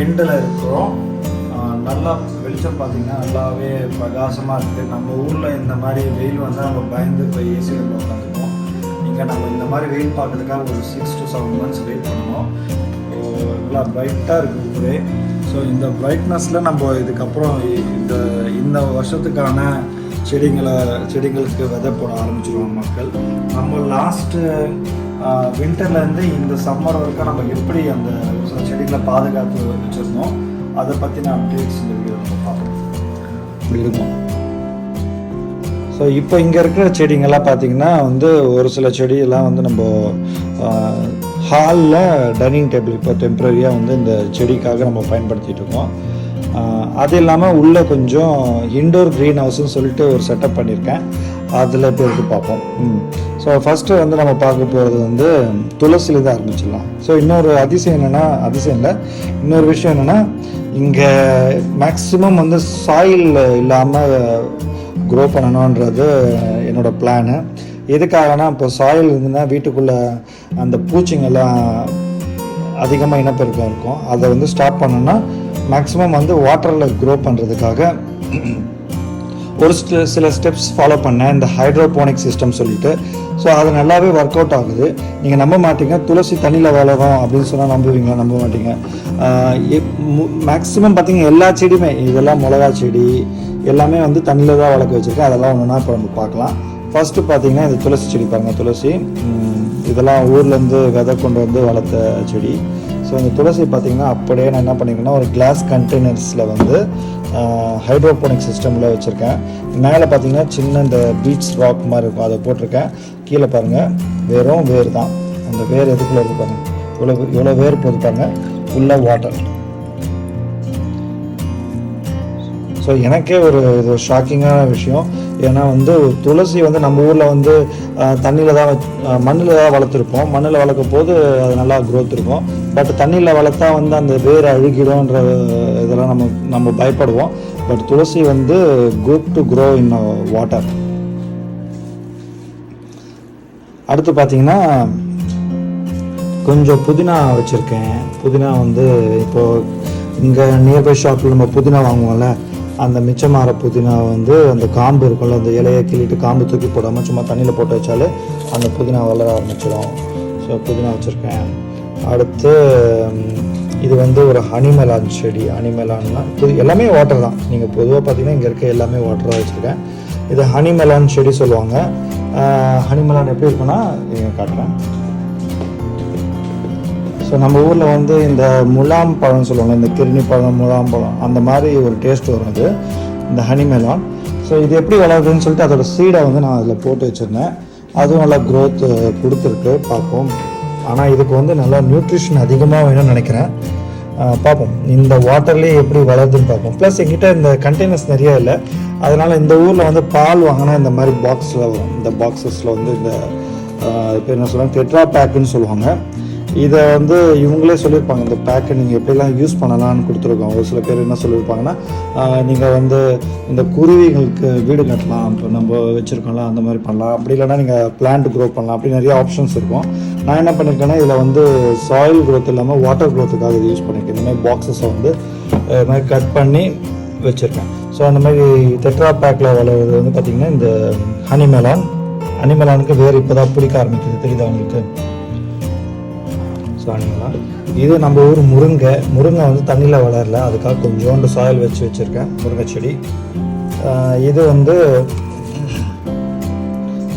எண்டில் இருக்கிறோம். நல்லா வெளிச்சம் பார்த்தீங்கன்னா நல்லாவே பிரகாசமாக இருக்குது நம்ம ஊரில் இந்த மாதிரி வெயில் வந்தால் நம்ம பயந்து போய் ஏசியில் உட்காந்துருக்கோம் இங்கே நம்ம இந்த மாதிரி வெயில் பார்க்கறதுக்காக ஒரு six to seven months wait பண்ணுவோம் ஸோ நல்லா பிரைட்டாக இருக்குது ஊரே ஸோ இந்த பிரைட்னஸில் நம்ம இதுக்கப்புறம் இந்த இந்த வருஷத்துக்கான செடிங்களை செடிங்களுக்கு விதை போட ஆரம்பிச்சிருவாங்க மக்கள். நம்ம லாஸ்ட்டு வின்டர்லேருந்து இந்த சம்மர் வரைக்கும் நம்ம எப்படி அந்த செடிகளை பாதுகாத்து வச்சுருந்தோம் அதை பற்றின அப்டேட்ஸ் இந்த வீடியோ நம்ம பார்ப்போம். இருக்கும் ஸோ இப்போ இங்கே இருக்கிற செடிங்கெல்லாம் பார்த்தீங்கன்னா வந்து ஒரு சில செடியெல்லாம் வந்து நம்ம ஹாலில் டைனிங் டேபிள் இப்போ டெம்பரரியாக வந்து இந்த செடிக்காக நம்ம பயன்படுத்திட்டு இருக்கோம். அது இல்லாமல் உள்ளே கொஞ்சம் இண்டோர் க்ரீன் ஹவுஸ்ன்னு சொல்லிட்டு ஒரு செட்டப் பண்ணியிருக்கேன் அதில் இப்போ எடுத்து பார்ப்போம். ஸோ ஃபஸ்ட்டு வந்து நம்ம பார்க்க போகிறது வந்து துளசியில் தான் ஆரம்பிச்சிடலாம். ஸோ இன்னொரு அதிசயம் என்னென்னா அதிசயம் இல்லை. இன்னொரு விஷயம் என்னென்னா இங்கே மேக்ஸிமம் வந்து சாயில் இல்லாமல் க்ரோ பண்ணணுன்றது என்னோடய பிளானு எதுக்காகனா இப்போ சாயில் இருந்துன்னா வீட்டுக்குள்ளே அந்த பூச்சிங்கெல்லாம் அதிகமாக இனப்பெருக்கம் இருக்கும். அதை வந்து ஸ்டாப் பண்ணணும்னா மேக்ஸிமம் வந்து வாட்டரில் க்ரோ பண்ணுறதுக்காக ஒரு சில சில ஸ்டெப்ஸ் ஃபாலோ பண்ணேன் இந்த ஹைட்ரோபோனிக் சிஸ்டம் சொல்லிட்டு ஸோ அது நல்லாவே ஒர்க் அவுட் ஆகுது. நீங்கள் நம்ப மாட்டீங்க துளசி தண்ணியில் வளரும் அப்படின்னு சொன்னால் நம்புவீங்களா? நம்ப மாட்டீங்க. மேக்ஸிமம் பார்த்தீங்கன்னா எல்லா செடியுமே இதெல்லாம் மிளகா செடி எல்லாமே வந்து தண்ணியில் தான் வளர்க்க வச்சுருக்கேன். அதெல்லாம் ஒன்றுனா இப்போ நம்ம பார்க்கலாம். ஃபர்ஸ்ட்டு பார்த்தீங்கன்னா இந்த துளசி செடி பாருங்கள் துளசி. இதெல்லாம் ஊர்லேருந்து விதை கொண்டு வந்து வளர்த்த செடி. ஸோ இந்த துளசி பார்த்தீங்கன்னா அப்படியே நான் என்ன பண்ணியிருக்கேன்னா ஒரு கிளாஸ் கண்டெய்னர்ஸில் வந்து ஹைட்ரோபோனிக் சிஸ்டமில் வச்சுருக்கேன். மேலே பார்த்தீங்கன்னா சின்ன இந்த பீட்ஸ் ராக் மாதிரி இருக்கும். அதை போட்டிருக்கேன். கீழே பாருங்கள் வேரும் வேர் தான். அந்த வேர் எதுக்குள்ளே இருக்கு பாருங்கள் இவ்வளோ இவ்வளோ வேர் போது பாருங்கள் உள்ள வாட்டர் ஸோ எனக்கே ஒரு இது ஷாக்கிங்கான விஷயம். ஏன்னா வந்து துளசி வந்து நம்ம ஊரில் வந்து தண்ணியில் தான் மண்ணில் தான் வளர்த்துருப்போம். மண்ணில் வளர்க்கும் போது அது நல்லா க்ரோத் இருக்கும். பட் தண்ணியில் வளர்த்தா வந்து அந்த வேர் அழுகிடும்ன்ற இதெல்லாம் நம்ம நம்ம பயப்படுவோம். பட் துளசி வந்து good to grow in water அடுத்து பார்த்தீங்கன்னா கொஞ்சம் புதினா வச்சுருக்கேன். புதினா வந்து இப்போது இங்கே நியர்பை ஷாப்பில் நம்ம புதினா வாங்குவோம்ல அந்த மிச்சமாற புதினா வந்து அந்த காம்பு இருக்கும்ல அந்த இலையை கிள்ளிட்டு காம்பு தூக்கி போடாமல் சும்மா தண்ணியில் போட்டு வச்சாலே அந்த புதினா வளர ஆரம்பிச்சிடும். ஸோ புதினா வச்சுருக்கேன். அடுத்து இது வந்து ஒரு ஹனிமெலான் செடி. ஹனிமெலான்னா புது எல்லாமே வாட்டர் தான். நீங்கள் பொதுவாக பார்த்தீங்கன்னா இங்கே இருக்க எல்லாமே வாட்டராக வச்சுருக்கேன். இது ஹனிமெலான் செடி சொல்லுவாங்க. ஹனிமெலான் எப்படி இருக்குன்னா நீங்கள் காட்டுறேன். ஸோ நம்ம ஊரில் வந்து இந்த முலாம் பழம் சொல்லுவாங்க இந்த கிருணி பழம் முலாம் பழம் அந்த மாதிரி ஒரு டேஸ்ட் வரும் அது. இந்த ஹனிமெலான். ஸோ இது எப்படி வளருதுன்னு சொல்லிட்டு அதோட சீடை வந்து நான் அதில் போட்டு வச்சுருந்தேன். அதுவும் நல்லா க்ரோத் கொடுத்துருக்கு பார்ப்போம். ஆனால் இதுக்கு வந்து நல்லா நியூட்ரிஷன் அதிகமாக வேணும்னு நினைக்கிறேன். பார்ப்போம். இந்த வாட்டர்லேயே எப்படி வளருதுன்னு பார்ப்போம். ப்ளஸ் எங்கிட்ட இந்த கண்டெய்னர்ஸ் நிறைய இல்லை. அதனால் இந்த ஊரில் வந்து பால் வாங்கினா இந்த மாதிரி பாக்ஸில் வரும். இந்த பாக்ஸஸில் வந்து இந்த இப்போ என்ன சொல்லுவாங்க டெட்ரா பேக்குன்னு சொல்லுவாங்க. இதை வந்து இவங்களே சொல்லியிருப்பாங்க இந்த பேக்கை நீங்கள் எப்படிலாம் யூஸ் பண்ணலாம்னு கொடுத்துருக்கோம். ஒரு சில பேர் என்ன சொல்லியிருப்பாங்கன்னா நீங்கள் வந்து இந்த குருவிகளுக்கு வீடு கட்டலாம் இப்போ நம்ம வச்சுருக்கோம்ல அந்த மாதிரி பண்ணலாம். அப்படி இல்லைன்னா நீங்கள் பிளான்ட் க்ரோ பண்ணலாம். அப்படி நிறைய ஆப்ஷன்ஸ் இருக்கும். நான் என்ன பண்ணியிருக்கேன்னா இதில் வந்து சாயில் க்ரோத் இல்லாமல் வாட்டர் க்ரோத்துக்காக இது யூஸ் பண்ணியிருக்கேன். இந்த மாதிரி பாக்ஸஸை வந்து இது மாதிரி கட் பண்ணி வச்சுருக்கேன். ஸோ அந்த மாதிரி டெட்ரா பேக்கில் வளர்றது வந்து பார்த்திங்கன்னா இந்த ஹனிமெலான் ஹனிமெலானுக்கு வேறு இப்போ தான் பிடிக்க ஆரம்பிக்குது. தெரியுதா உங்களுக்கு? சாணிங்களா? இது நம்ம ஊர் முருங்கை. முருங்கை வந்து தண்ணியில் வளரல. அதுக்காக கொஞ்சோண்டு சாயில் வச்சு வச்சுருக்கேன் முருங்கை செடி. இது வந்து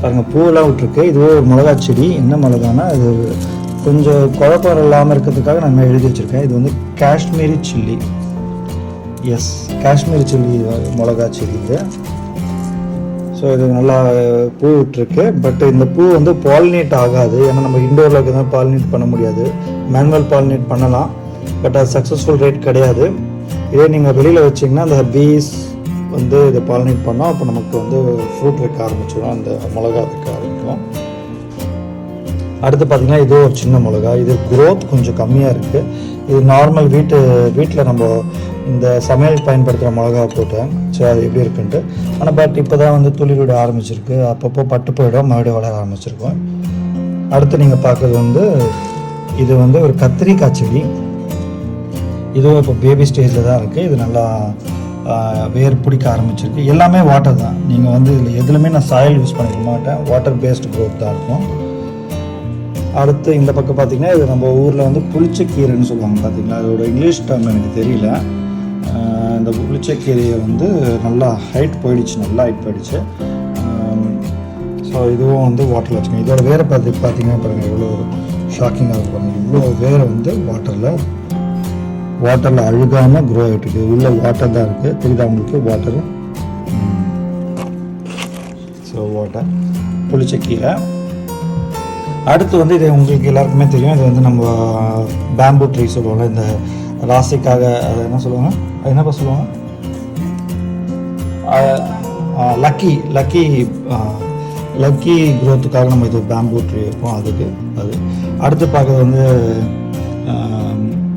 பாருங்க பூவெல்லாம் விட்டுருக்கு. இது ஒரு மிளகா செடி. என்ன மிளகானா இது கொஞ்சம் குழப்பம் இல்லாமல் இருக்கிறதுக்காக நான் எழுதி வச்சுருக்கேன். இது வந்து Kashmiri chilli. Yes Kashmiri chilli மிளகா செடி இது. ஸோ இது நல்லா பூ விட்டுருக்கு. பட் இந்த பூ வந்து பாலினேட் ஆகாது. ஏன்னா நம்ம இண்டோரில் இருக்கிறத பாலினேட் பண்ண முடியாது. மேனுவல் பாலினேட் பண்ணலாம். பட் அது சக்ஸஸ்ஃபுல் ரேட் கிடையாது. இதே நீங்கள் வெளியில் வச்சிங்கன்னா அந்த பீஸ் வந்து இதை பாலினேட் பண்ணோம் அப்போ நமக்கு வந்து ஃப்ரூட் வைக்க ஆரம்பிச்சிடும். அந்த மிளகா வைக்க ஆரம்பிக்கும். அடுத்து பார்த்திங்கன்னா இது ஒரு சின்ன மிளகா. இது க்ரோத் கொஞ்சம் கம்மியாக இருக்குது இது நார்மல் வீட்டு வீட்டில் நம்ம இந்த சமையல் பயன்படுத்துகிற மிளகா போட்டேன். ஸோ அது எப்படி இருக்குன்ட்டு. ஆனால் பட் இப்போ தான் வந்து துளி விட ஆரம்பிச்சிருக்கு. அப்பப்போ பட்டு போயிடும். மறுபடியும் வளர ஆரம்பிச்சிருக்கோம். அடுத்து நீங்கள் பார்க்குறது வந்து இது வந்து ஒரு கத்திரிக்காய் செடி. இதுவும் இப்போ பேபி ஸ்டேஜில் தான் இருக்குது இது நல்லா வேர் பிடிக்க ஆரம்பிச்சிருக்கு. எல்லாமே வாட்டர் தான். நீங்கள் வந்து இதில் எதுலையுமே நான் சாயில் யூஸ் பண்ணிக்க மாட்டேன். வாட்டர் பேஸ்டு க்ரோத் தான் இருக்கும். அடுத்து இந்த பக்கம் பார்த்தீங்கன்னா இது நம்ம ஊரில் வந்து புளிச்சக்கீரைன்னு சொல்லுவாங்க பார்த்தீங்களா அதோட இங்கிலீஷ் டேர்ம் எனக்கு தெரியல. இந்த புளிச்சக்கீரையை வந்து நல்லா ஹைட் போயிடுச்சு நல்லா ஹைட் போயிடுச்சு. ஸோ இதுவும் வந்து வாட்டரில் வச்சுக்கோங்க. இதோட வேறு பார்த்து பார்த்தீங்கன்னா பாருங்கள் எவ்வளோ ஷாக்கிங்காக இருக்கும். பாருங்க இவ்வளோ வேறு வந்து வாட்டரில் வாட்டரில் அழுகாமல் க்ரோ ஆகிட்டு இருக்குது உள்ள வாட்டர் தான் இருக்குது தெரியுதா உங்களுக்கு? வாட்டர் ஸோ வாட்டர் புளிச்சக்கீரை அடுத்து வந்து இது உங்களுக்கு எல்லாருக்குமே தெரியும். இது வந்து நம்ம பேம்பு ட்ரீ சொல்லுவோம்ல இந்த ராசிக்காக அதை என்ன சொல்லுவாங்க? என்னப்பா சொல்லுவாங்க? லக்கி லக்கி லக்கி க்ரோத்துக்காக நம்ம இது பேம்பூ ட்ரீ இருக்கும் அதுக்கு அது. அடுத்து பார்க்குறது வந்து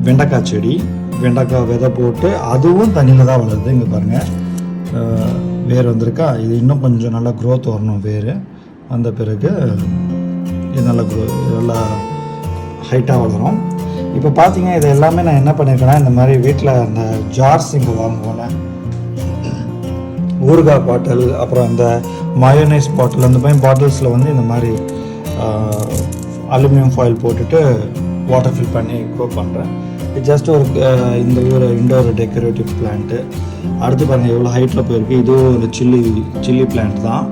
வெண்டைக்காய் செடி. வெண்டைக்காய் விதை போட்டு அதுவும் தண்ணியில் தான் வளருது. இங்கே பாருங்கள் வேர் வந்திருக்கா. இது இன்னும் கொஞ்சம் நல்லா க்ரோத் வரணும் வேர் வந்த பிறகு இது நல்லா க்ரோ நல்லா ஹைட்டாக வளரும். இப்போ பார்த்தீங்க இது எல்லாமே நான் என்ன பண்ணியிருக்கேன்னா இந்த மாதிரி வீட்டில் அந்த ஜார்ஸ் இங்கே வாங்குவோம்ல. ஊறுகாய் பாட்டில் அப்புறம் அந்த மயோனைஸ் பாட்டில் அந்த மாதிரி பாட்டில்ஸில் வந்து இந்த மாதிரி அலுமினியம் ஃபாயில் போட்டுட்டு வாட்டர் ஃபில் பண்ணி க்ரோ பண்ணுறேன் இது ஜஸ்ட் ஒரு இந்த ஒரு இண்டோர் டெக்கரேட்டிவ் பிளான்ட்டு அடுத்து பாருங்கள் எவ்வளோ ஹைட்டில் போயிருக்கு. இதுவும் ஒரு சில்லி சில்லி பிளான்ட் தான்.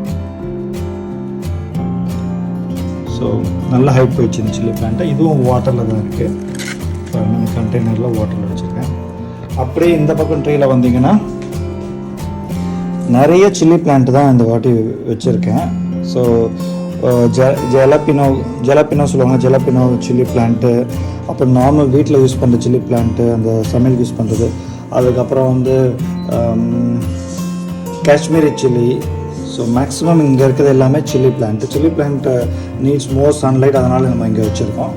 ஸோ நல்ல ஹைட் போயிடுச்சு இந்த சில்லி பிளான்ட்டு இதுவும் வாட்டரில் தான் இருக்குது இந்த கண்டெய்னரில் வாட்டரில் வச்சுருக்கேன். அப்படியே இந்த பக்கம் ட்ரீயில் வந்தீங்கன்னா நிறைய சில்லி பிளான்ட் தான் இந்த வாட்டி வச்சுருக்கேன். ஸோ ஜ ஜலப்பினோ ஜலப்பினோ சொல்லுவாங்க ஜலப்பினோ சில்லி பிளான்ட்டு அப்புறம் நார்மல் வீட்டில் யூஸ் பண்ணுற சில்லி பிளான்ட்டு அந்த சமையல் யூஸ் பண்ணுறது அதுக்கப்புறம் வந்து காஷ்மீரி சில்லி ஸோ மேக்ஸிமம் இங்கே இருக்கிறது எல்லாமே chilli plant chilli plant needs more sunlight அதனால் நம்ம இங்கே வச்சுருக்கோம்.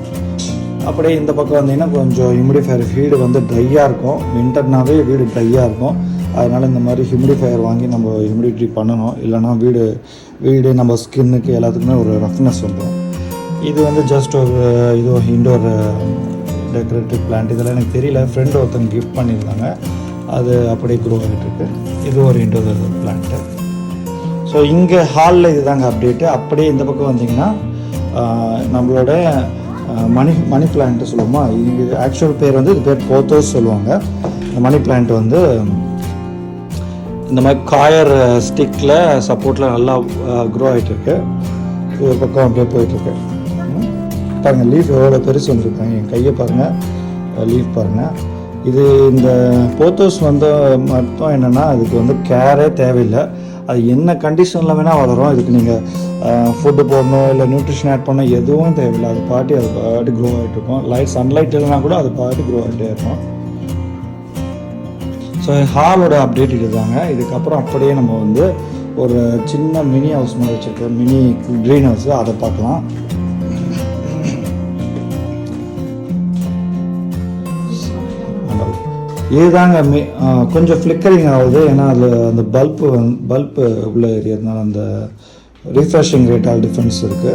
அப்படியே இந்த பக்கம் வந்தீங்கன்னா கொஞ்சம் ஹியூமிடிஃபயர் வீடு வந்து ட்ரையாக இருக்கும். வின்டர்னாவே வீடு ட்ரையாக இருக்கும். அதனால் இந்த மாதிரி ஹியூமிடிஃபயர் வாங்கி நம்ம ஹியூமிடிட்டி பண்ணணும். இல்லைன்னா வீடு வீடு நம்ம ஸ்கின்னுக்கு எல்லாத்துக்குமே ஒரு ரஃப்னஸ் வந்துடும் இது வந்து ஜஸ்ட் ஒரு இது இண்டோர் டெக்கரேட்டிவ் பிளான்ட் இதெல்லாம் எனக்கு தெரியல. ஃப்ரெண்ட் ஒருத்தங்க கிஃப்ட் பண்ணியிருந்தாங்க. அது அப்படியே க்ரோ ஆகிட்டுருக்கு இது ஒரு இண்டோர் பிளான்ட்டு ஸோ இங்கே ஹாலில் இதுதாங்க அப்டேட்டு அப்படியே இந்த பக்கம் வந்தீங்கன்னா நம்மளோட மணி மணி பிளான்ட்டு சொல்லுவோமா? இது ஆக்சுவல் பேர் வந்து இது பேர் போத்தோஸ் சொல்லுவாங்க. இந்த மணி பிளான்ட் வந்து இந்த மாதிரி காயர் ஸ்டிக்கில் சப்போர்ட்டில் நல்லா க்ரோ ஆகிட்டுருக்கு இது ஒரு பக்கம் அப்படியே போயிட்டுருக்கு. பாருங்கள் லீஃப் எவ்வளோ பெருசு வந்திருக்காங்க. என் கையை பாருங்கள் லீஃப் பாருங்கள் இது இந்த போத்தோஸ் வந்து மட்டும் என்னென்னா அதுக்கு வந்து கேரே தேவையில்லை. அது என்ன கண்டிஷனில் வேணால் வளரும். இதுக்கு நீங்கள் ஃபுட்டு போடணும் இல்லை நியூட்ரிஷன் ஆட் பண்ண எதுவும் தேவையில்லை. அது பாட்டி அது பாட்டி க்ரோ ஆகிட்டு இருக்கும். லைட் சன்லைட் இல்லைனா கூட அது பாட்டி க்ரோ ஆகிட்டே இருக்கும். ஸோ ஹாலோட அப்டேட் இதுதாங்க. இதுக்கப்புறம் அப்படியே நம்ம வந்து ஒரு சின்ன மினி ஹவுஸ் மாதிரி வச்சுருக்கோம். மினி க்ரீன் ஹவுஸ் அதை பார்க்கலாம். இதுதாங்க மி கொஞ்சம் ஃப்ளிக்கரிங் ஆகுது. ஏன்னா அதில் அந்த பல்ப்பு வந்து பல்ப்பு உள்ள ஏரியதுனால அந்த ரீஃப்ரெஷிங் ரேட் ஆல் டிஃபரன்ஸ் இருக்குது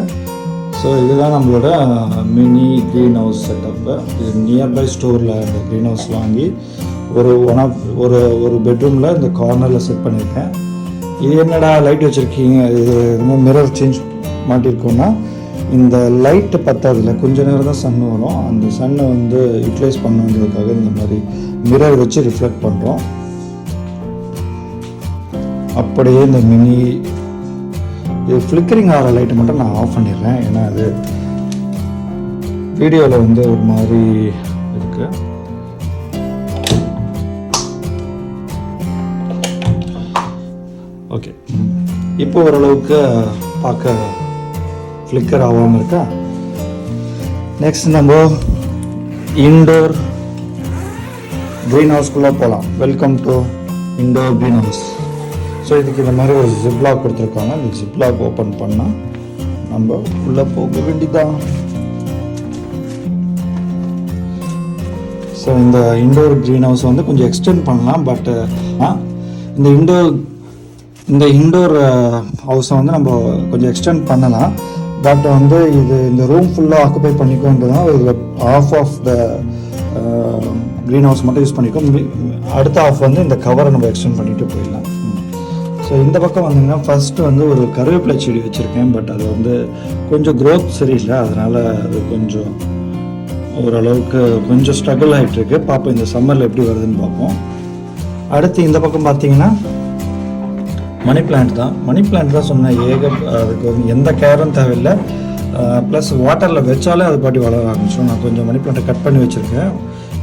ஸோ இதுதான் நம்மளோட மினி க்ரீன் ஹவுஸ் செட்டப்பு இது நியர்பை ஸ்டோரில் இந்த க்ரீன் ஹவுஸ் வாங்கி ஒரு ஒன் ஆஃப் ஒரு ஒரு பெட்ரூமில் இந்த கார்னரில் செட் பண்ணியிருக்கேன் இது என்னடா லைட் வச்சுருக்கீங்க? இது என்ன மிரர் சேஞ்ச் மாட்டியிருக்கோன்னா இந்த லைட்டு பத்தாதில்ல கொஞ்ச நேரம் தான் சன் வரும். அந்த சன்னை வந்து யூட்டிலைஸ் பண்ணுங்கிறதுக்காக இந்த மாதிரி மிரர் வச்சு ரிஃப்ளெக்ட் பண்ணுறோம் அப்படியே இந்த மினி இது ஃப்ளிக்கரிங் ஆகிற லைட்டை மட்டும் நான் ஆஃப் பண்ணிடுறேன். ஏன்னா அது வீடியோவில் வந்து ஒரு மாதிரி இருக்கு. ஓகே இப்போ ஓரளவுக்கு பார்க்க ஃப்ளிக்கர் ஆகாமல் இருக்கா? நெக்ஸ்ட் நம்ம இன்டோர் க்ரீன் ஹவுஸ்க்குள்ளே போகலாம் welcome to indoor green house so இதுக்கு இந்த மாதிரி ஒரு ஜிப்லாக் கொடுத்துருக்காங்க. இந்த ஜிப்லாக் ஓப்பன் பண்ணால் நம்ம உள்ளே போக வேண்டிதான் ஸோ இந்த இண்டோர் க்ரீன் ஹவுஸ் வந்து கொஞ்சம் எக்ஸ்டெண்ட் பண்ணலாம் பட்டு இந்த இண்டோர் இந்த இண்டோர் ஹவுஸை வந்து நம்ம கொஞ்சம் எக்ஸ்டெண்ட் பண்ணலாம். பட் வந்து இது இந்த ரூம் ஃபுல்லாக ஆக்குபை பண்ணிக்கோன்றதுனால இதில் half of the green house மட்டும் யூஸ் பண்ணிக்கோ. அடுத்த ஆஃப் வந்து இந்த கவரை நம்ம எக்ஸ்டெண்ட் பண்ணிட்டு போயிடலாம். ஸோ இந்த பக்கம் வந்தீங்கன்னா ஃபஸ்ட்டு வந்து ஒரு கருவேப்பிலை செடி வச்சுருக்கேன் பட் அது வந்து கொஞ்சம் க்ரோத் சரியில்லை. அதனால் அது கொஞ்சம் ஓரளவுக்கு கொஞ்சம் ஸ்ட்ரகிள் ஆகிட்டுருக்கு பார்ப்போம் இந்த சம்மரில் எப்படி வருதுன்னு பார்ப்போம். அடுத்து இந்த பக்கம் பார்த்தீங்கன்னா மணி பிளான்ட் தான். மணி பிளான்ட் தான் சொன்னேன் ஏக அதுக்கு வந்து எந்த கேரும் தேவையில்லை. ப்ளஸ் வாட்டரில் வச்சாலே அது பாட்டி வளர ஆரம்பிச்சிடும். நான் கொஞ்சம் மணி பிளான்ட்டை கட் பண்ணி வச்சுருக்கேன்.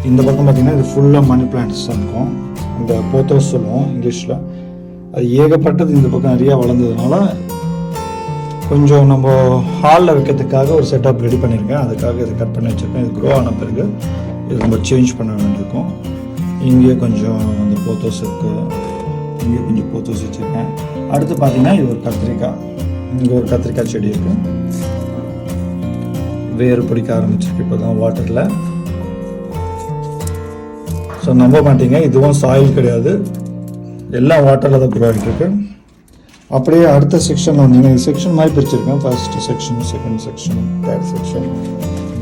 இந்த பக்கம் பார்த்தீங்கன்னா இது ஃபுல்லாக மணி பிளான்ட்ஸ் தான் இருக்கும். இந்த போத்தோஸ் சொல்லுவோம் இங்கிலீஷில். அது ஏகப்பட்டது இந்த பக்கம் நிறையா வளர்ந்ததுனால கொஞ்சம் நம்ம ஹாலில் வைக்கிறதுக்காக ஒரு செட்டப் ரெடி பண்ணியிருக்கேன். அதுக்காக இதை கட் பண்ணி வச்சுருக்கேன். இது க்ரோ ஆன பிறகு இது நம்ம சேஞ்ச் பண்ண வேண்டியிருக்கும். இங்கேயே கொஞ்சம் அந்த போத்தோஸ் இருக்குது இங்கேயே கொஞ்சம் போத்தோஸ் வச்சுருக்கேன். அடுத்து பார்த்தீங்கன்னா இது ஒரு கத்திரிக்காய். இங்கே ஒரு கத்திரிக்காய் செடி இருக்குது வேர் பிடிக்க ஆரம்பிச்சிருக்கு இப்போ தான் வாட்டரில் ஸோ நம்ப மாட்டீங்க. இதுவும் சாயில் கிடையாது. எல்லாம் வாட்டரில் தான் க்ரோ அப்படியே அடுத்த செக்ஷன் வந்தீங்க செக்ஷன் மாதிரி பிரிச்சிருக்கேன். First section second section third section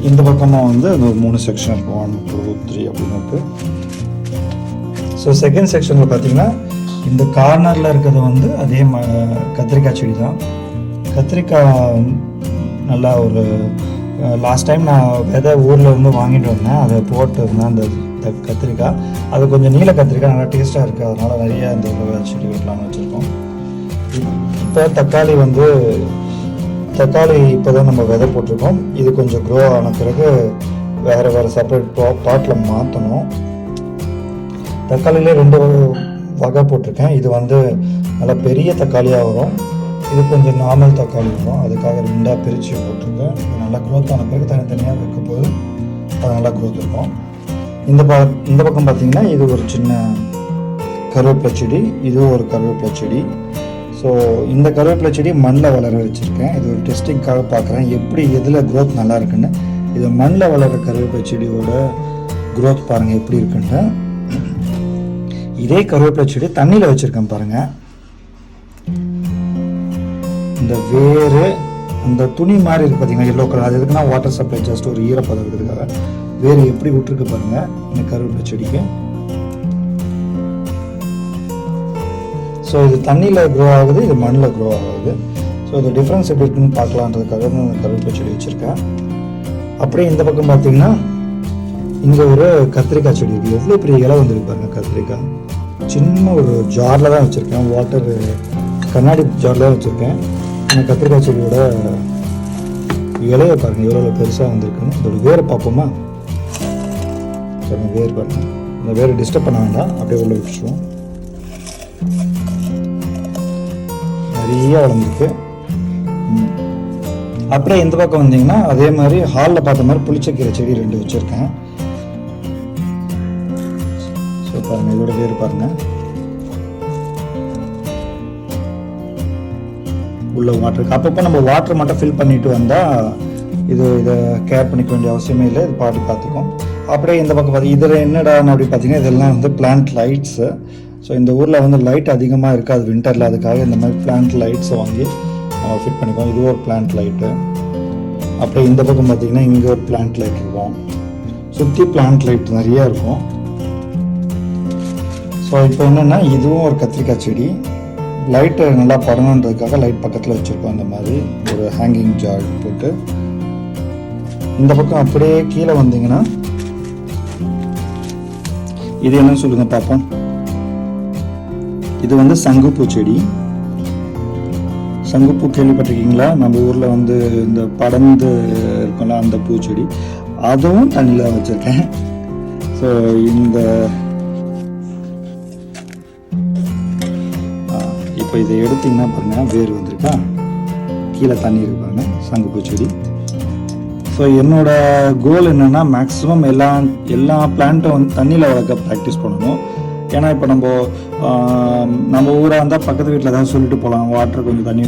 இந்த பக்கமாக வந்து அது ஒரு மூணு செக்ஷன் இருக்கும் ஒன் டூ த்ரீ அப்படின்னு ஸோ செகண்ட் செக்ஷனில் பார்த்தீங்கன்னா இந்த கார்னரில் இருக்கிறது வந்து அதே ம கத்திரிக்காய் செடி தான். கத்திரிக்காய் நல்லா ஒரு லாஸ்ட் டைம் நான் விதை ஊரில் இருந்து வாங்கிட்டு வந்தேன். அதை போட்டு இருந்தேன். அந்த இந்த கத்திரிக்காய் அது கொஞ்சம் நீல கத்திரிக்காய் நல்லா டேஸ்ட்டாக இருக்குது அதனால் நிறைய இந்த செடி வைக்கலாம்னு வச்சுருக்கோம். இப்போ தக்காளி வந்து தக்காளி இப்போ தான் நம்ம விதை போட்டிருக்கோம். இது கொஞ்சம் க்ரோ ஆன பிறகு வேறு வேறு செப்பரேட் பா பாட்டில் மாற்றணும் தக்காளியிலே ரெண்டு வகை போட்டிருக்கேன். இது வந்து நல்லா பெரிய தக்காளியாக வரும். இது கொஞ்சம் நார்மல் தக்காளி வரும். அதுக்காக ரெண்டாக பிரித்து போட்டிருக்கேன். நல்லா க்ரோத் ஆன பிறகு தனித்தனியாக வைக்கும் போது அது நல்லா க்ரோத் இருக்கும். இந்த ப இந்த பக்கம் பார்த்திங்கன்னா இது ஒரு சின்ன கருவேப்பிலை செடி இதுவும் ஒரு கருவேப்பிலை செடி. ஸோ இந்த கருவேப்பிலை செடி மண்ணில் வளர வச்சுருக்கேன். இது ஒரு டெஸ்டிங்காக பார்க்குறேன் எப்படி எதில் க்ரோத் நல்லா இருக்குன்னு. இது மண்ணில் வளர கருவேப்பிலை செடியோட க்ரோத் பாருங்கள் எப்படி இருக்குன்னு இதே கருவேப்பிலை செடி தண்ணியில் வச்சுருக்கேன் பாருங்கள் இந்த வேறு அந்த துணி மாதிரி இருக்கு பார்த்தீங்கன்னா எல்லோ கலர் அது எதுக்குன்னா வாட்டர் சப்ளை ஜஸ்ட் ஒரு ஈரப்பதம் இருக்கிறதுக்காக. வேறு எப்படி விட்டுருக்கு பாருங்கள் இந்த கருவேப்பிலை செடிக்கு. ஸோ இது தண்ணியில் க்ரோ ஆகுது இது மண்ணில் க்ரோ ஆகுது. ஸோ இது டிஃப்ரென்ஸ் எப்படி இருக்குன்னு பார்க்கலான்றதுக்காக தான் இந்த கருவேப்பிலை செடி வச்சுருக்கேன். அப்படியே இந்த பக்கம் பார்த்தீங்கன்னா இங்கே ஒரு கத்திரிக்காய் செடி இருக்குது எவ்வளோ பெரிய இலை வந்துருக்கு பாருங்கள் கத்திரிக்காய். சின்ன ஒரு ஜாரில் தான் வச்சுருக்கேன். வாட்டர் கண்ணாடி ஜாரில் தான் வச்சுருக்கேன். இந்த கத்திரிக்காய் செடியோட இலையை பாருங்க எவ்வளோ பெருசாக வந்திருக்குன்னு. இதோட வேரை பார்ப்போமா? சரி வேர் பாருங்க. இந்த வேரை டிஸ்டர்ப் பண்ண வேண்டாம். அப்படியே உள்ள வச்சுருவோம். நிறைய வளர்ந்துருக்கு. அப்படியே இந்த பக்கம் வந்தீங்கன்னா அதே மாதிரி ஹாலில் பார்த்த மாதிரி புளிச்சக்கீரை செடி ரெண்டு வச்சுருக்கேன். ஸோ பாருங்க இதோட வேர் பாருங்க. உள்ள வாட்டர் அப்பப்போ நம்ம வாட்டர் மட்டும் ஃபில் பண்ணிட்டு வந்தால் இது இதை கேர் பண்ணிக்க வேண்டிய அவசியமே இல்லை. இது பாட்டு பார்த்துக்கும் அப்படியே இந்த பக்கம் பார்த்து இதில் என்னடான்னு அப்படி பார்த்தீங்கன்னா இதெல்லாம் வந்து பிளான்ட் லைட்ஸு ஸோ இந்த ஊரில் வந்து லைட் அதிகமாக இருக்காது. வின்டரில் அதுக்காக இந்த மாதிரி பிளான்ட் லைட்ஸை வாங்கி நம்ம ஃபிட் பண்ணிக்குவோம். இது ஒரு பிளான்ட் லைட்டு அப்படியே இந்த பக்கம் பார்த்தீங்கன்னா இங்கே ஒரு பிளான்ட் லைட் இருக்கும். சுற்றி பிளான்ட் லைட் நிறையா இருக்கும். ஸோ இப்போ என்னென்னா இதுவும் ஒரு கத்திரிக்காய் செடி. லைட்டை நல்லா படணுன்றதுக்காக லைட் பக்கத்தில் வச்சுருக்கோம் அந்த மாதிரி. ஒரு ஹேங்கிங் ஜார் போட்டு. இந்த பக்கம் அப்படியே கீழே வந்தீங்கன்னா இது என்ன சொல்லுங்க பார்ப்போம். இது வந்து சங்குப்பூ செடி. சங்குப்பூ கேள்விப்பட்டிருக்கீங்களா? நம்ம ஊரில் வந்து இந்த படந்து இருக்கும்ல அந்த பூச்செடி அதுவும் தண்ணியில் வச்சுருக்கேன். ஸோ இந்த இப்போ இதை எடுத்தீங்கன்னா பாருங்க வேர் வந்திருக்கா? கீழே தண்ணி இருக்கு பாருங்க சங்குப்பூ செடி ஸோ என்னோட கோல் என்னன்னா மேக்ஸிமம் எல்லா எல்லா பிளான்ட்டும் வந்து தண்ணியில் வளர்க்க ப்ராக்டிஸ் பண்ணணும். ஏன்னா இப்போ நம்ம நம்ம ஊராக இருந்தால் பக்கத்து வீட்டில் ஏதாவது சொல்லிட்டு போகலாம். வாட்டர் கொஞ்சம் தண்ணி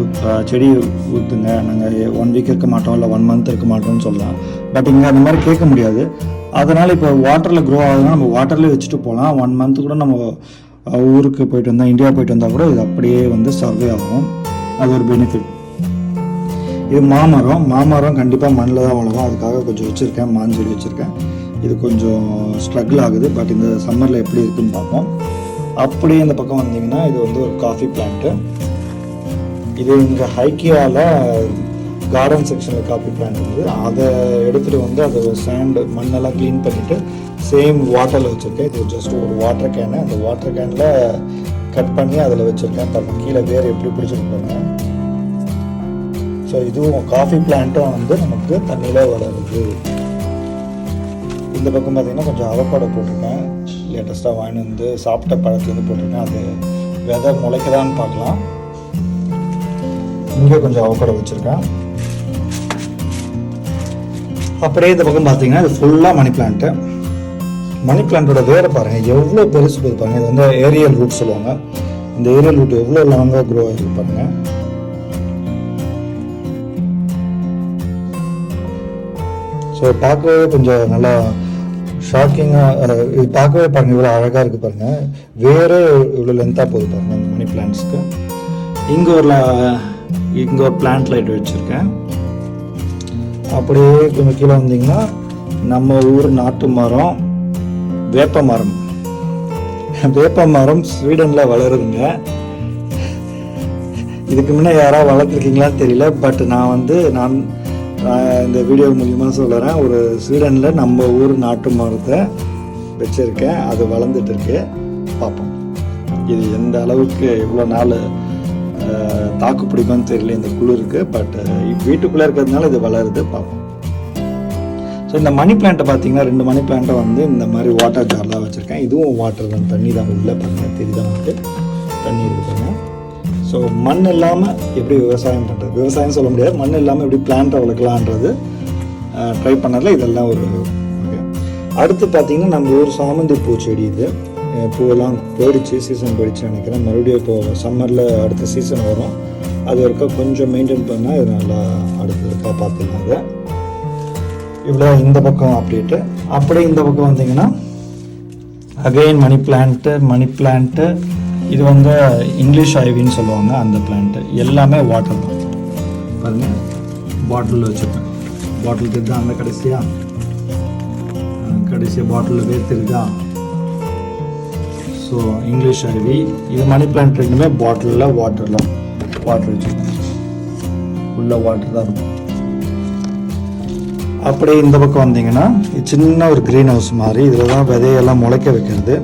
ஊற்று செடி ஊற்றுங்க நாங்கள் ஒன் வீக் இருக்க மாட்டோம் இல்லை ஒன் மந்த் இருக்க மாட்டோம்னு சொல்லலாம். பட் இங்கே அந்த மாதிரி கேட்க முடியாது. அதனால் இப்போ வாட்டரில் க்ரோ ஆகுதுன்னா நம்ம வாட்டர்லேயே வச்சுட்டு போகலாம். ஒன் மந்த் கூட நம்ம ஊருக்கு போயிட்டு வந்தால் இந்தியா போயிட்டு வந்தால் கூட இது அப்படியே வந்து சர்வே ஆகும் அது ஒரு பெனிஃபிட் இது மாமரம். மாமரம் கண்டிப்பாக மண்ணில் தான் வளரும். அதுக்காக கொஞ்சம் வச்சுருக்கேன். மாஞ்செடி வச்சுருக்கேன். இது கொஞ்சம் ஸ்ட்ரகிள் ஆகுது. பட் இந்த சம்மரில் எப்படி இருக்குன்னு பார்ப்போம். அப்படியே இந்த பக்கம் வந்தீங்கன்னா இது வந்து ஒரு காஃபி பிளான்ட்டு இது இந்த ஹைக்கியாவில் கார்டன் செக்ஷனில் காப்பி பிளான் வந்து அதை எடுத்துகிட்டு வந்து அதை சேண்டு மண்ணெல்லாம் க்ளீன் பண்ணிவிட்டு சேம் வாட்டரில் வச்சுருக்கேன். இது ஜஸ்ட் ஒரு வாட்டர் கேனு அந்த வாட்டர் கேனில் கட் பண்ணி அதில் வச்சுருக்கேன். தப்பு கீழே வேறு எப்படி பிடிச்சிருப்பாங்க ஸோ இதுவும் காஃபி பிளான்ட்டும் வந்து நமக்கு தண்ணியில் வளருது. இந்த பக்கம் பார்த்தீங்கன்னா கொஞ்சம் அவப்பாடை போட்டிருக்கேன். லேட்டஸ்ட்டாக வாங்கிட்டு வந்து சாப்பிட்ட பழத்துலேருந்து போட்டிருக்கேன். அது விதை முளைக்குதான்னு பார்க்கலாம். இங்கே கொஞ்சம் அவக்கடை வச்சுருக்கேன். அப்படியே இந்த பக்கம் பார்த்தீங்கன்னா இது ஃபுல்லாக மணி பிளான்ட்டு மணி பிளான்ட்டோட வேரை பாருங்கள் எவ்வளோ பெருசு போய் பாருங்க. இது வந்து ஏரியல் ரூட் சொல்லுவாங்க. இந்த ஏரியல் ரூட் எவ்வளோ லாங்காக க்ரோ ஆகிருக்கு பாருங்க. ஸோ பார்க்கவே கொஞ்சம் நல்லா ஷாக்கிங்காக இது பார்க்கவே பாருங்கள் இவ்வளோ அழகாக இருக்குது பாருங்கள் வேறே இவ்வளோ லென்த்தாக போகுது பாருங்கள் இந்த மணி பிளான்ட்ஸ்க்கு இங்கே ஒரு இங்கே ஒரு பிளான்ட் லைட் வச்சுருக்கேன். அப்படியே கொஞ்சம் கீழே வந்தீங்கன்னா நம்ம ஊர் நாட்டு மரம் வேப்ப மரம். வேப்ப மரம் ஸ்வீடனில் வளருதுங்க. இதுக்கு முன்னே யாராவது வளர்த்துருக்கீங்களான்னு தெரியல பட் நான் வந்து நான் நான் இந்த வீடியோ மூலியமாக சொல்கிறேன் ஒரு ஸ்வீடனில் நம்ம ஊர் நாட்டு மரத்தை வச்சுருக்கேன். அது வளர்ந்துட்டு இருக்கு. பார்ப்போம். இது எந்த அளவுக்கு இவ்வளோ நாள் தாக்கு பிடிக்கும்னு தெரியல இந்த குளிருக்கு uh, பட் வீட்டுக்குள்ளே இருக்கிறதுனால இது வளருது பார்ப்போம். ஸோ இந்த மணி பிளான்ட்டை பார்த்தீங்கன்னா ரெண்டு மணி பிளான்ட்டை வந்து இந்த மாதிரி வாட்டர் ஜார்லாம் வச்சுருக்கேன். இதுவும் வாட்டர் தான் தண்ணி தான் உள்ளே பாருங்க தெரியுதா வந்து தண்ணி இருக்குங்க ஸோ மண் இல்லாமல் எப்படி விவசாயம் பண்ணுறது விவசாயம் சொல்ல முடியாது. மண் இல்லாமல் எப்படி பிளான்ட்டை வளர்க்கலான்றது ட்ரை uh, பண்ணதில் இதெல்லாம் ஒரு ஓகே அடுத்து பார்த்தீங்கன்னா நம்ம ஊர் சாமந்தி பூச்செடி இது. பூவெல்லாம் போயிடுச்சு சீசன் போயிடுச்சு நினைக்கிறேன். மறுபடியும் இப்போ சம்மரில் அடுத்த சீசன் வரும். அது வரைக்கா கொஞ்சம் மெயின்டைன் பண்ணால் இது நல்லா அடுத்த இருக்கா பார்த்துக்கலாம் அதை. இவ்வளோ இந்த பக்கம் அப்டேட்டு அப்படியே இந்த பக்கம் வந்தீங்கன்னா again money plant money plant இது வந்து இங்கிலீஷ் ஐவின்னு சொல்லுவாங்க அந்த பிளான்ட்டு எல்லாமே வாட்டர் தான் பாருங்கள் பாட்டிலில் வச்சுருப்பேன். பாட்டில் தெரியுதா அந்த கடைசியாக கடைசியாக பாட்டிலில் வேர்த்திருக்கா ஸோ இங்கிலீஷ் ஐவி இது மணி பிளான்ட் ரெண்டுமே பாட்டிலில் வாட்டர்லாம் வாட்டர் வச்சுருக்கோம் உள்ள வாட்டர் தான் இருக்கும். அப்படியே இந்த பக்கம் வந்தீங்கன்னா சின்ன ஒரு க்ரீன் ஹவுஸ் மாதிரி. இதில் தான் விதையெல்லாம் முளைக்க வைக்கிறது.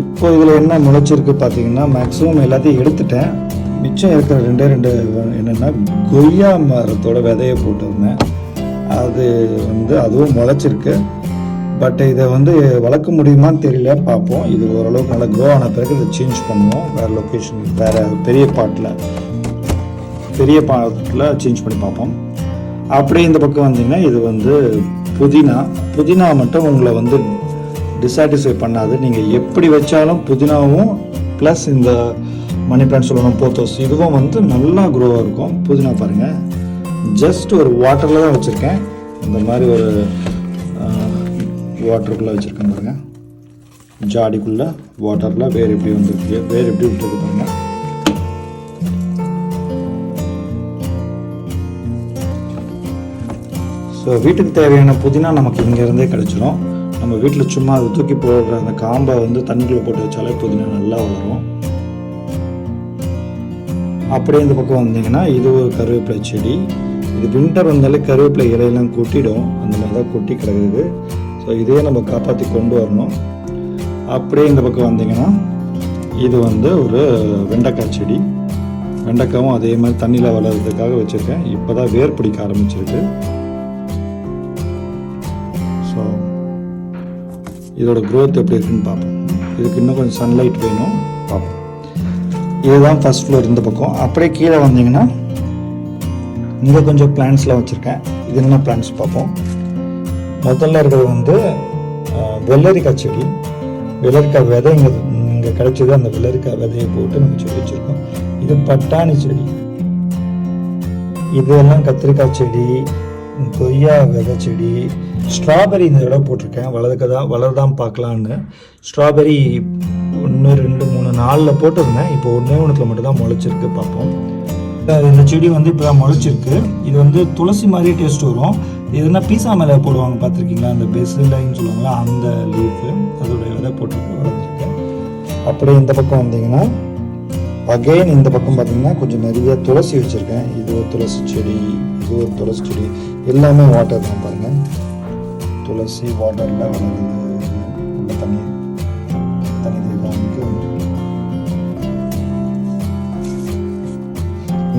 இப்போ இதில் என்ன முளைச்சிருக்கு பார்த்தீங்கன்னா மேக்ஸிமம் எல்லாத்தையும் எடுத்துட்டேன். மிச்சம் இருக்கிற ரெண்டே ரெண்டு என்னென்னா கொய்யா மரத்தோட விதையை போட்டிருந்தேன். அது வந்து அதுவும் முளைச்சிருக்கு. பட் இதை வந்து வளர்க்க முடியுமான்னு தெரியல பார்ப்போம். இது ஓரளவுக்கு நல்லா க்ரோ ஆன பிறகு இதை சேஞ்ச் பண்ணுவோம். வேறு லொக்கேஷன் வேறு பெரிய பாட்டில் பெரிய பாட்டில் சேஞ்ச் பண்ணி பார்ப்போம். அப்படியே இந்த பக்கம் வந்தீங்கன்னா இது வந்து புதினா. புதினா மட்டும் உங்களை வந்து டிசாட்டிஸ்ஃபை பண்ணாது. நீங்கள் எப்படி வச்சாலும் புதினாவும் ப்ளஸ் இந்த மணி பிளான்ட் சொல்லணும் போத்தோஸ் இதுவும் வந்து நல்லா க்ரோவாக இருக்கும். புதினா பாருங்கள் ஜஸ்ட் ஒரு வாட்டரில் தான் வச்சுருக்கேன். இந்த மாதிரி ஒரு வாட்டருக்குள்ளே வச்சுருக்கேன் பாருங்கள் ஜாடிக்குள்ளே வாட்டரில் வேர் எப்படி வந்துருக்கு வேர் எப்படி விட்டுருக்கு பாருங்கள் ஸோ வீட்டுக்கு தேவையான புதினா நமக்கு இங்கேருந்தே கிடச்சிரும். நம்ம வீட்டில் சும்மா அதை தூக்கி போடுற அந்த காம்பை வந்து தண்ணிக்குள்ளே போட்டு வச்சாலே புதினா நல்லா வளரும். அப்படியே இந்த பக்கம் வந்தீங்கன்னா இது ஒரு கருவேப்பிலை செடி. இது வின்டர் வந்தாலே கருவேப்பிலை இலையெல்லாம் கொட்டிடும். அந்த மாதிரி தான் கொட்டி கிடக்குது. ஸோ இதே நம்ம காப்பாற்றி கொண்டு வரணும். அப்படியே இந்த பக்கம் வந்தீங்கன்னா இது வந்து ஒரு வெண்டைக்காய் செடி. வெண்டைக்காவும் அதே மாதிரி தண்ணியில் வளர்கிறதுக்காக வச்சுருக்கேன். இப்போ தான் வேர் பிடிக்க ஆரம்பிச்சிருக்கு. ஸோ இதோட growth எப்படி இருக்குன்னு பார்ப்போம். இதுக்கு இன்னும் கொஞ்சம் சன்லைட் வேணும். பார்ப்போம். இதுதான் ஃபர்ஸ்ட் ஃப்ளோர் இந்த பக்கம். அப்படியே கீழே வந்தீங்கன்னா இங்கே கொஞ்சம் பிளான்ஸ்லாம் வச்சுருக்கேன். இது என்ன பிளான்ஸ் பார்ப்போம். முதல்ல இருக்கிறது வந்து வெள்ளரிக்காய் செடி வெள்ளரிக்காய் விதை இங்கே இங்கே கிடைச்சது அந்த வெள்ளரிக்காய் விதையை போட்டு நம்ம செடி வச்சுருக்கோம். இது பட்டாணி செடி. இதெல்லாம் கத்திரிக்காய் செடி கொய்யா விதை செடி ஸ்ட்ராபெரி இந்த இடம் போட்டிருக்கேன். வளர்க்கதா வளர்தான் பார்க்கலான்னு. ஸ்ட்ராபெரி ஒன்று ரெண்டு மூணு நாலில் போட்டிருந்தேன். இப்போ ஒன்றே ஒன்றுத்தில் மட்டும்தான் முளைச்சிருக்கு பார்ப்போம். இந்த- இந்த செடி வந்து இப்போ தான் முளைச்சிருக்கு. இது வந்து துளசி மாதிரியே டேஸ்ட் வரும். இது பீஸா மேலே போடுவாங்க பார்த்துருக்கீங்களா? அந்த பெசிலைன்னு சொல்லுவாங்களா அந்த லீஃபு அதோட விதை போட்டுருக்கு வளர்ந்துருக்கு அப்படியே இந்த பக்கம் வந்தீங்கன்னா அகைன் இந்த பக்கம் பார்த்தீங்கன்னா கொஞ்சம் நிறைய துளசி வச்சுருக்கேன். இது ஒரு துளசி செடி இது ஒரு துளசி செடி. எல்லாமே வாட்டர் தான் பாருங்கள் துளசி வாட்டரில் வளருது உள்ள தண்ணி. தண்ணி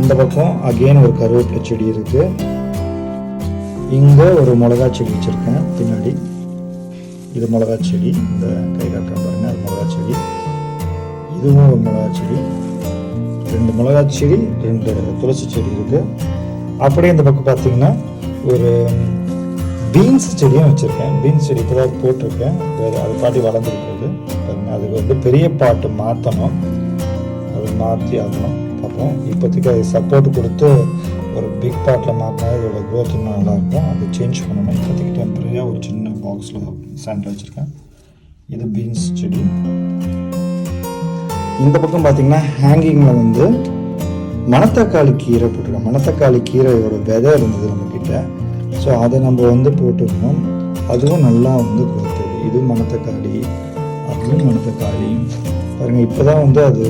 இந்த பக்கம் அகைன் ஒரு கருவேப்பிலை செடி இருக்குது இங்கே ஒரு மிளகா செடி வச்சுருக்கேன். பின்னாடி இது மிளகா செடி. இந்த கை காட்டுற பாருங்கள் அது மிளகா செடி. இதுவும் ஒரு மிளகா செடி. ரெண்டு மிளகா செடி ரெண்டு துளசி செடி இருக்குது அப்படியே இந்த பக்கம் பார்த்தீங்கன்னா ஒரு பீன்ஸ் செடியும் வச்சுருக்கேன். பீன்ஸ் செடி இப்போ தான் போட்டிருக்கேன். அது அது பாட்டி வளர்ந்துருக்குது பாருங்கள் அதுக்கு வந்து பெரிய பாட்டு மாற்றணும் அது மாற்றி ஆகணும். பார்ப்போம். இப்போதைக்கு அது சப்போர்ட் கொடுத்து பிக் பாட்டில் மாற்றினா இதோட க்ரோத் இன்னும் நல்லாயிருக்கும். அது சேஞ்ச் பண்ணணும். இப்போதைக்கு டெம்பரரியாக ஒரு சின்ன பாக்ஸில் சாண்ட் வச்சுருக்கேன். இது பீன்ஸ் செடி. இந்த பக்கம் பார்த்திங்கன்னா ஹேங்கிங்கில் வந்து மணத்தக்காளி கீரை போட்டிருக்கோம். மணத்தக்காளி கீரையோட விதை இருந்தது நம்மக்கிட்ட ஸோ அதை நம்ம வந்து போட்டிருக்கோம். அதுவும் நல்லா வந்து growth இது இது மணத்தக்காளி அதுவும் மணத்தக்காளி. பாருங்கள் இப்போ தான் வந்து அது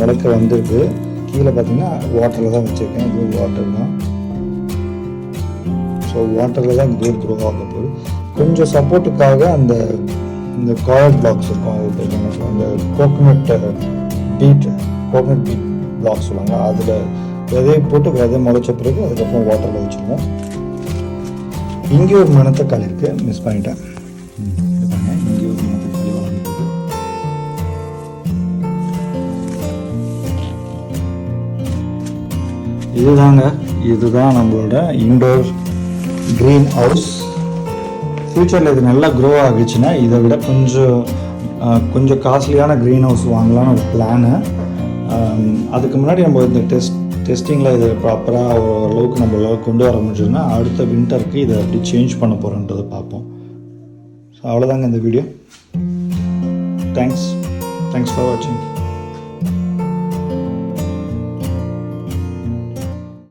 முளைக்க வந்திருக்கு. கீழே பார்த்தீங்கன்னா வாட்டரில் தான் வச்சுருக்கேன். இது வாட்டர் தான். ஸோ வாட்டரில் தான் க்ரோ க்ரோ ஆக போகுது. கொஞ்சம் சப்போர்ட்டுக்காக அந்த இந்த காயல் பிளாக்ஸ் இருக்கும். அது அந்த coconut peat coconut peat blocks சொல்லுவாங்க. அதில் விதையை போட்டு விதை முளைச்ச பிறகு அதுக்கப்புறம் வாட்டரில் வச்சுருவோம். இங்கே ஒரு மணத்தக்காளி இருக்குது மிஸ் பண்ணிட்டேன். இதுதாங்க இதுதான் நம்மளோட இண்டோர் க்ரீன் ஹவுஸ் ஃப்யூச்சரில் இது நல்லா க்ரோ ஆகுச்சுன்னா இதை விட கொஞ்சம் கொஞ்சம் காஸ்ட்லியான க்ரீன் ஹவுஸ் வாங்கலாம்னு ஒரு பிளானு அதுக்கு முன்னாடி நம்ம இந்த டெஸ்ட் டெஸ்டிங்கில் இதை ப்ராப்பராக ஓரளவுக்கு நம்மளால கொண்டு வர முடிஞ்சதுன்னா அடுத்த வின்டருக்கு இதை அப்படி சேஞ்ச் பண்ண போகிறோன்றதை பார்ப்போம். ஸோ அவ்வளோதாங்க இந்த வீடியோ தேங்க்ஸ் தேங்க்ஸ் ஃபார் வாட்சிங்